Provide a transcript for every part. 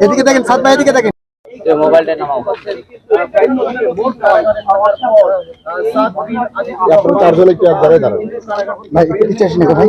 এদিকে দেখেন সাত ভাই এদিকে দেখেন। মোবাইলটা নামাও ভাই ভাই?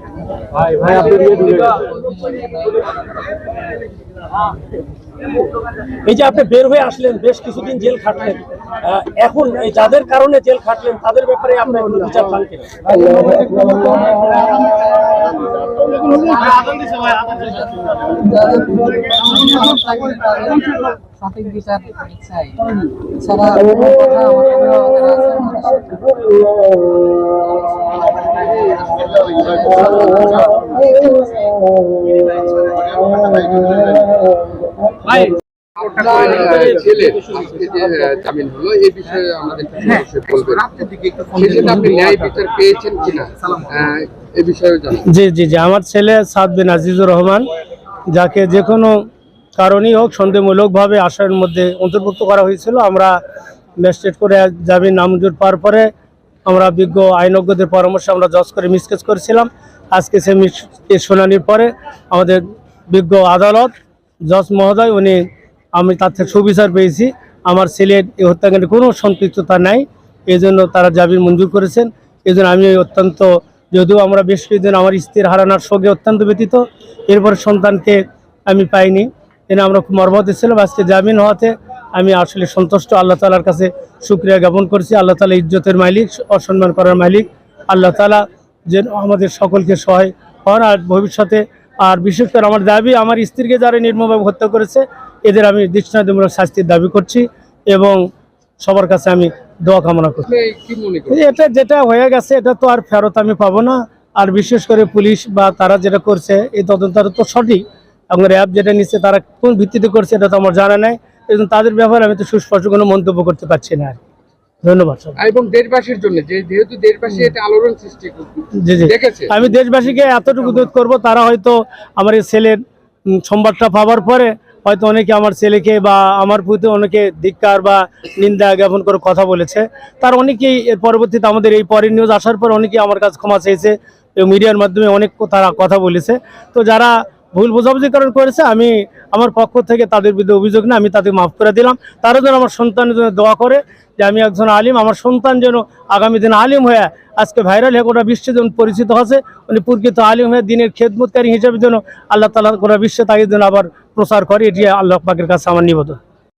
ভাই ভাই আপনি এই যে আপনি বের হয়ে আসলেন বেশ কিছুদিন জেল খাটলেন। এখন এই যাদের কারণে জেল খাটলেন তাদের ব্যাপারে আপনার বিচার চান কিনা? সঠিক বিচার চাই। এছাড়া জি জি জি, আমার ছেলে সাদ বিন আজিজুর রহমান, যাকে যে কোনো কারণেই হোক সন্দেহমূলকভাবে আসার মধ্যে অন্তর্ভুক্ত করা হয়েছিল। আমরা ম্যাজিস্ট্রেট করে জামিন নামঞ্জুর পাওয়ার পরে আমরা বিজ্ঞ আইনজ্ঞদের পরামর্শে আমরা জজ করে মিসকেজ করেছিলাম। আজকে সে মিস- এর শুনানির পরে আমাদের বিজ্ঞ আদালত, জজ মহোদয়, উনি আমি তার থেকে সুবিচার পেয়েছি। আমার ছেলের এই হত্যাকাণ্ডে কোনো সম্পৃক্ততা নাই। এই জন্য তারা জামিন মঞ্জুর করেছেন। এই জন্য আমি অত্যন্ত, যদিও আমরা বেশ কিছুদিন আমার স্ত্রীর হারানোর শোকে অত্যন্ত ব্যতীত, এরপর সন্তানকে আমি পাইনি। এনে আমরা খুব মর্মাহত ছিলাম। আজকে জামিন হওয়াতে আমি আসলে সন্তুষ্ট আল্লাহ তালার কাছে শুক্রিয়া জ্ঞাপন করছি। আল্লাহ তালা ইজ্জতের মালিক অসম্মান করার মালিক। আল্লাহ তালা যেন আমাদের সকলকে সহায় হন আর ভবিষ্যতে আর বিশেষ করে আমার দাবি আমার স্ত্রীকে যারা নির্মভাবে হত্যা করেছে এদের আমি দৃষ্টান্তমূলক শাস্তির দাবি করছি এবং সবার কাছে আমি দোয়া কামনা করছি। এটা যেটা হয়ে গেছে এটা তো আর ফেরত আমি পাবো না। আর বিশেষ করে পুলিশ বা তারা যেটা করছে এই তদন্তটা তো সঠিক। এবং র্যাব যেটা নিচ্ছে তারা কোন ভিত্তিতে করছে এটা তো আমার জানা নাই। জন্য তাদের ব্যাপারে আমি তো সুস্পষ্ট কোনো মন্তব্য করতে পারছি না আর ধন্যবাদ সবাই। এবং দেশবাসীর জন্য যেহেতু দেশবাসী এটা আলোড়ন সৃষ্টি জি জি। আমি দেশবাসীকে এতটুকু দুধ করব তারা হয়তো আমার এই ছেলের সংবাদটা পাওয়ার পরে হয়তো অনেকে আমার ছেলেকে বা আমার প্রতি অনেকে ধিক্কার বা নিন্দা জ্ঞাপন করে কথা বলেছে। তার অনেকেই এর পরবর্তীতে আমাদের এই পরের নিউজ আসার পর অনেকেই আমার কাছে ক্ষমা চেয়েছে মিডিয়ার মাধ্যমে অনেক তারা কথা বলেছে। তো যারা ভুল বোঝাবুঝিকরণ করেছে, আমি আমার পক্ষ থেকে তাদের বিরুদ্ধে অভিযোগ না আমি তাদের মাফ করে দিলাম। তারা যেন আমার সন্তানের জন্য দোয়া করে যে আমি একজন আলিম, আমার সন্তান যেন আগামী দিন আলিম হয়ে আজকে ভাইরাল হয়ে গোটা বিশ্বে যেন পরিচিত হচ্ছে উনি প্রকৃত আলিম হয়ে দিনের খেদমতকারী হিসাবে যেন আল্লাহ তালা গোটা বিশ্বে তাকে যেন আবার প্রচার করে, এটি আল্লাহ পাকের কাছে আমার নিবেদন।